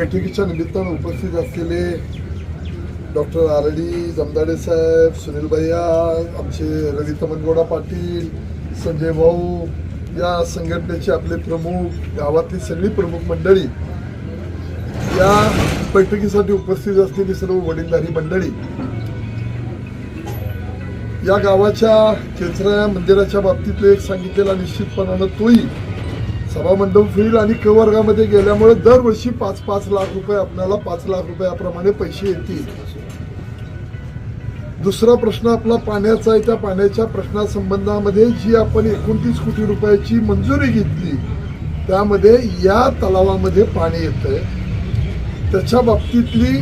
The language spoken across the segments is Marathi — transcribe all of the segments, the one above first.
बैठकीच्या निमित्तानं उपस्थित असलेले डॉक्टर आर डी जमदाडे साहेब सुनील भैया आमचे रवी तमनगोडा पाटील संजय भाऊ या संघटनेचे आपले प्रमुख गावातली सगळी प्रमुख मंडळी या बैठकीसाठी उपस्थित असलेली सर्व वडीलधारी मंडळी या गावाच्या केचरा मंदिराच्या बाबतीत एक सांगितलेला निश्चितपणानं तोही सभामंडप होईल आणि क वर्गामध्ये गेल्यामुळे दरवर्षी पाच पाच लाख रुपये आपल्याला पाच लाख रुपयाप्रमाणे पैसे येतील. दुसरा प्रश्न आपला पाण्याचा आहे. त्या पाण्याच्या प्रश्नासंबंधामध्ये जी आपण एकोणतीस कोटी रुपयाची मंजुरी घेतली त्यामध्ये या तलावामध्ये पाणी येतंय. त्याच्या बाबतीतली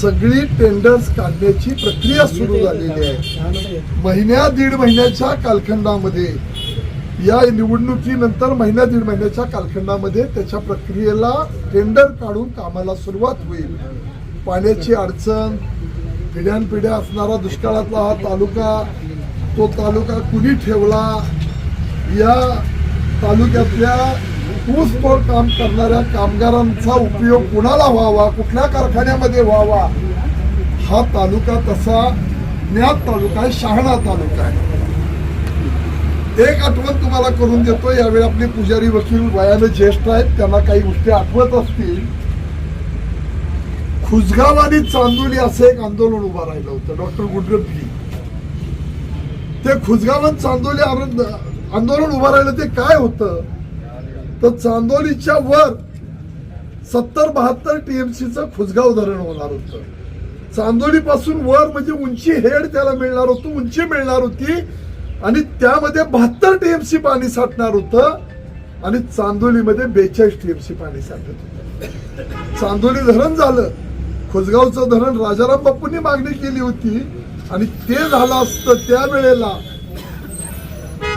सगळी टेंडर्स काढण्याची प्रक्रिया सुरू झालेली आहे. महिन्या दीड महिन्याच्या कालखंडामध्ये या निवडणुकीनंतर महिन्या दीड महिन्याच्या कालखंडामध्ये त्याच्या प्रक्रियेला टेंडर काढून कामाला सुरुवात होईल. पाण्याची अडचण पिढ्यानपिढ्या असणारा दुष्काळातला हा तालुका तो तालुका कुणी ठेवला? या तालुक्यातल्या ऊसतोड काम करणाऱ्या कामगारांचा उपयोग कुणाला व्हावा? कुठल्या कारखान्यामध्ये व्हावा? हा तालुका तसा ज्ञात तालुका आहे शहाणा तालुका आहे. एक आठवण तुम्हाला करून देतो यावेळी आपले पुजारी वकील वयाने ज्येष्ठ आहेत त्यांना काही गोष्टी आठवत असतील. खुजगाव आणि चांदोली असं एक आंदोलन उभं राहिलं होतं डॉक्टर गुडरप ते खुजगाव आणि चांदोली आंदोलन उभं राहिलं ते काय होतं? तर चांदोलीच्या वर सत्तर बहात्तर टीएमसीचं खुजगाव धरण होणार होतं. चांदोली पासून वर म्हणजे उंची हेड त्याला मिळणार होतं उंची मिळणार होती. आणि त्यामध्ये बहात्तर टीएमसी पाणी साठणार होतं आणि चांदोलीमध्ये बेचाळीस टीएमसी पाणी साठत होतं. चांदोली धरण झालं. खुसगावचं धरण राजाराम बापूंनी मागणी केली होती आणि ते झालं असतं त्यावेळेला.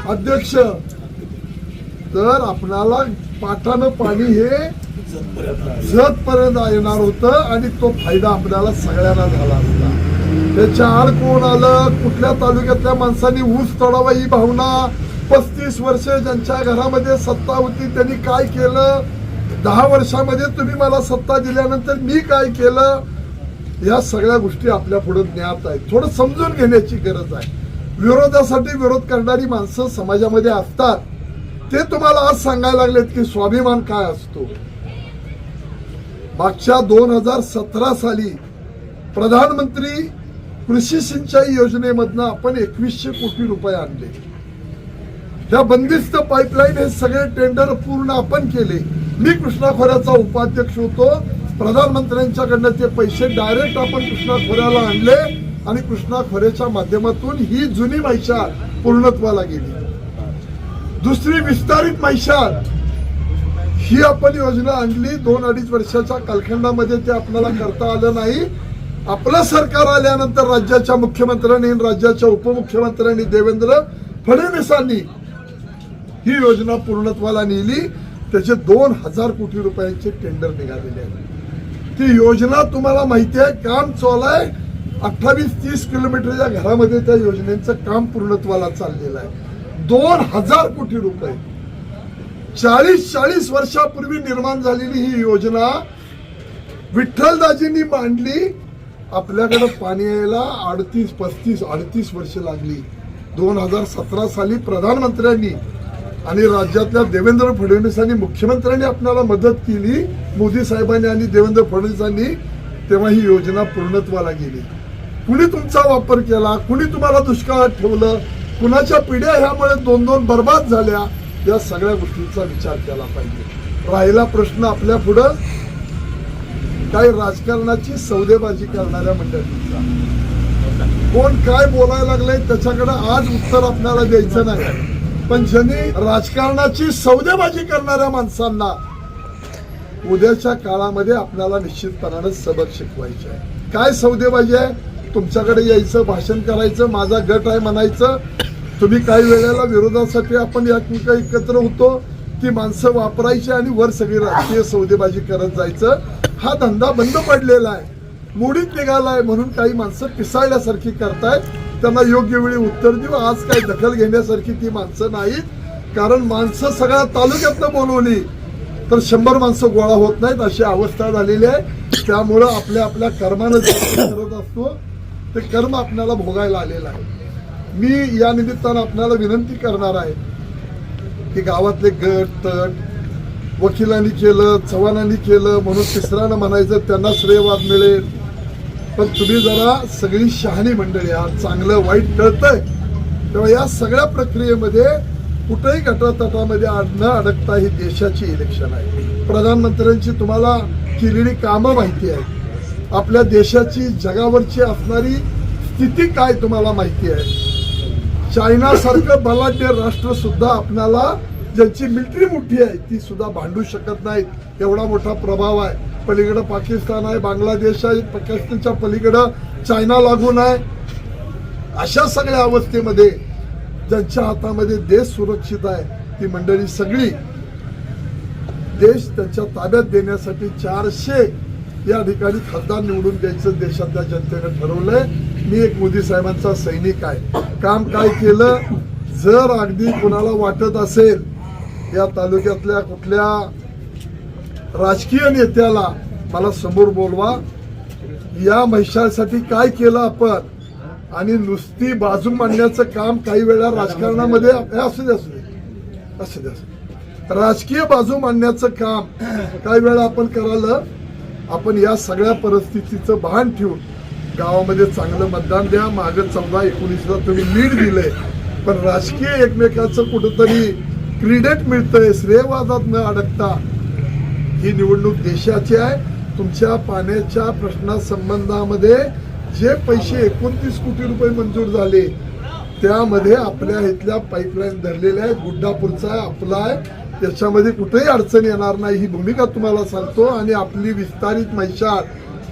अध्यक्ष तर आपणाला पाठानं पाणी हे जत पर्यंत येणार होतं आणि तो फायदा आपल्याला सगळ्यांना झाला असता. त्याच्या आड कोण आलं कुठल्या तालुक्यातल्या माणसांनी ऊस तोडावा ही भावना पस्तीस वर्ष ज्यांच्या घरामध्ये सत्ता होती त्यांनी काय केलं? दहा वर्षामध्ये तुम्ही मला सत्ता दिल्यानंतर मी काय केलं? या सगळ्या गोष्टी आपल्या पुढे ज्ञात आहेत. थोडं समजून घेण्याची गरज आहे. विरोधासाठी विरोध करणारी माणसं समाजामध्ये असतात. ते तुम्हाला आज सांगायला लागलेत की स्वाभिमान काय असतो. मागच्या दोन हजार सतरा साली प्रधानमंत्री कृषी सिंचाई योजनेमधनं आपण एकवीसशे कोटी रुपये आणले. त्या बंदिस्त पाईपलाईन हे सगळे टेंडर पूर्ण आपण केले. मी कृष्णा खोऱ्याचा उपाध्यक्ष होतो. प्रधानमंत्र्यांच्याकडनं ते पैसे डायरेक्ट आपण कृष्णा खोऱ्याला आणले आणि कृष्णा खोऱ्याच्या माध्यमातून ही जुनी मैशाल पूर्णत्वाला गेली. दुसरी विस्तारित मैशाल ही आपण योजना आणली. दोन अडीच वर्षाच्या कालखंडामध्ये ते आपल्याला करता आलं नाही. आपलं सरकार आल्यानंतर राज्याच्या मुख्यमंत्र्यांनी राज्याच्या उपमुख्यमंत्र्यांनी देवेंद्र फडणवीसांनी ही योजना पूर्णत्वाला नेली. त्याचे दोन हजार कोटी रुपयांचे टेंडर निघालेले आहेत. ती योजना तुम्हाला माहिती आहे काम चालू आहे. अठ्ठावीस तीस किलोमीटरच्या घरामध्ये त्या योजनेचं काम पूर्णत्वाला चाललेलं आहे. दोन हजार कोटी रुपये. चाळीस चाळीस वर्षापूर्वी निर्माण झालेली ही योजना विठ्ठलदाजींनी मांडली. आपल्याकडं पाणी यायला अडतीस पस्तीस अडतीस वर्ष लागली. दोन हजार सतरा साली प्रधानमंत्र्यांनी आणि राज्यातल्या देवेंद्र फडणवीसांनी मुख्यमंत्र्यांनी आपल्याला मदत केली. मोदी साहेबांनी आणि देवेंद्र फडणवीसांनी तेव्हा ही योजना पूर्णत्वाला गेली. कुणी तुमचा वापर केला? कुणी तुम्हाला दुष्काळात ठेवलं? कुणाच्या पिढ्या ह्यामुळे दोन दोन बर्बाद झाल्या? या सगळ्या गोष्टींचा विचार केला पाहिजे. राहिला प्रश्न आपल्या पुढं. काही राजकारणाची सौदेबाजी करणाऱ्या मंडळींचा. कोण काय बोलायला लागलंय त्याच्याकडे आज उत्तर आपल्याला द्यायचं नाही. पण ज्यांनी राजकारणाची सौदेबाजी करणाऱ्या माणसांना उद्याच्या काळामध्ये आपल्याला निश्चितपणानं सबक शिकवायचे आहे. काय सौदेबाजी आहे? तुमच्याकडे यायचं भाषण करायचं माझा गट आहे म्हणायचं. तुम्ही काही वेळेला विरोधासाठी आपण एकमेक एकत्र होतो. ती माणसं वापरायची आणि वर सगळी राजकीय सौदेबाजी करत जायचं. हा धंदा बंद पडलेला आहे. मोडीत निघालाय म्हणून काही माणसं पिसाळल्यासारखी करतायत. त्यांना योग्य वेळी उत्तर देऊ. आज काही दखल घेण्यासारखी ती माणसं नाहीत. कारण माणसं सगळ्या तालुक्यातनं बोलवली. तर शंभर माणसं गोळा होत नाहीत अशी अवस्था झालेली आहे. त्यामुळं आपल्या आपल्या कर्मानं जे करत असतो ते कर्म आपल्याला भोगायला आलेलं आहे. मी या निमित्तानं आपल्याला विनंती करणार आहे की गावातले गट तट वकिलांनी केलं चव्हाणांनी केलं म्हणून तिसऱ्यानं म्हणायचं त्यांना श्रेयवाद मिळेल. पण तुम्ही जरा सगळी शहाणी मंडळी आहात चांगलं वाईट कळतंय तेव्हा या सगळ्या प्रक्रियेमध्ये कुठेही गटातटामध्ये आड- न अडकता ही देशाची इलेक्शन आहे. प्रधानमंत्र्यांची तुम्हाला केलेली कामं माहिती आहे आपल्या देशाची जगावरची असणारी स्थिती काय तुम्हाला माहिती आहे? चायनासारखं बलाढ्य राष्ट्र सुद्धा आपल्याला ज्यांची मिलिटरी मोठी आहे ती सुद्धा भांडू शकत नाहीत. एवढा मोठा प्रभाव आहे. पलीकडं पाकिस्तान आहे बांगलादेश आहे पाकिस्तानच्या पलीकडं चायना लागून आहे. अशा सगळ्या अवस्थेमध्ये ज्यांच्या हातामध्ये देश सुरक्षित आहे ती मंडळी सगळी देश त्यांच्या ताब्यात देण्यासाठी चारशे या ठिकाणी खासदार निवडून द्यायचं देशातल्या जनतेनं ठरवलंय. मी एक मोदी साहेबांचा सैनिक आहे. काम काय केलं? जर अगदी कुणाला वाटत असेल या तालुक्यातल्या कुठल्या राजकीय नेत्याला मला समोर बोलवा. या महिषासाठी काय केलं आपण? आणि नुसती बाजू मांडण्याचं काम काही वेळा राजकारणामध्ये असू दे असू दे असू दे असू दे. राजकीय बाजू मांडण्याचं काम काही वेळा आपण करायला आपण या सगळ्या परिस्थितीचं भान ठेवून गावामध्ये चांगलं मतदान द्या मागं चौदा एकोणीसला तुम्ही लीड दिलंय. पण राजकीय एकमेकाचं कुठंतरी क्रीडेट मिळतंय श्रेयवादात न अडकता. ही निवडणूक देशाची आहे. तुमच्या पाण्याच्या प्रश्नासंबंधामध्ये जे पैसे एकोणतीस कोटी रुपये मंजूर झाले त्यामध्ये आपल्या इथल्या पाईपलाईन धरलेल्या आहेत. गुड्डापूरचा आहे, आपला आहे. त्याच्यामध्ये कुठेही अडचण येणार नाही. ही भूमिका तुम्हाला सांगतो आणि आपली विस्तारित मैशात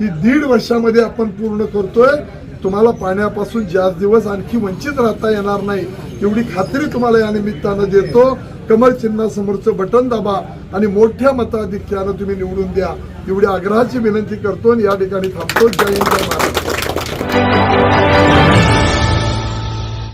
ही दीड वर्षामध्ये आपण पूर्ण करतोय. तुम्हाला पाण्यापासून जास्त दिवस आणखी वंचित राहता येणार नाही. एवढी खात्री तुम्हाला या निमित्तानं देतो. कमल चिन्हासमोरचं बटन दाबा आणि मोठ्या मताधिक्यानं तुम्ही निवडून द्या. एवढी आग्रहाची विनंती करतो आणि या ठिकाणी थांबतो. जय हिंद जय महाराष्ट्र.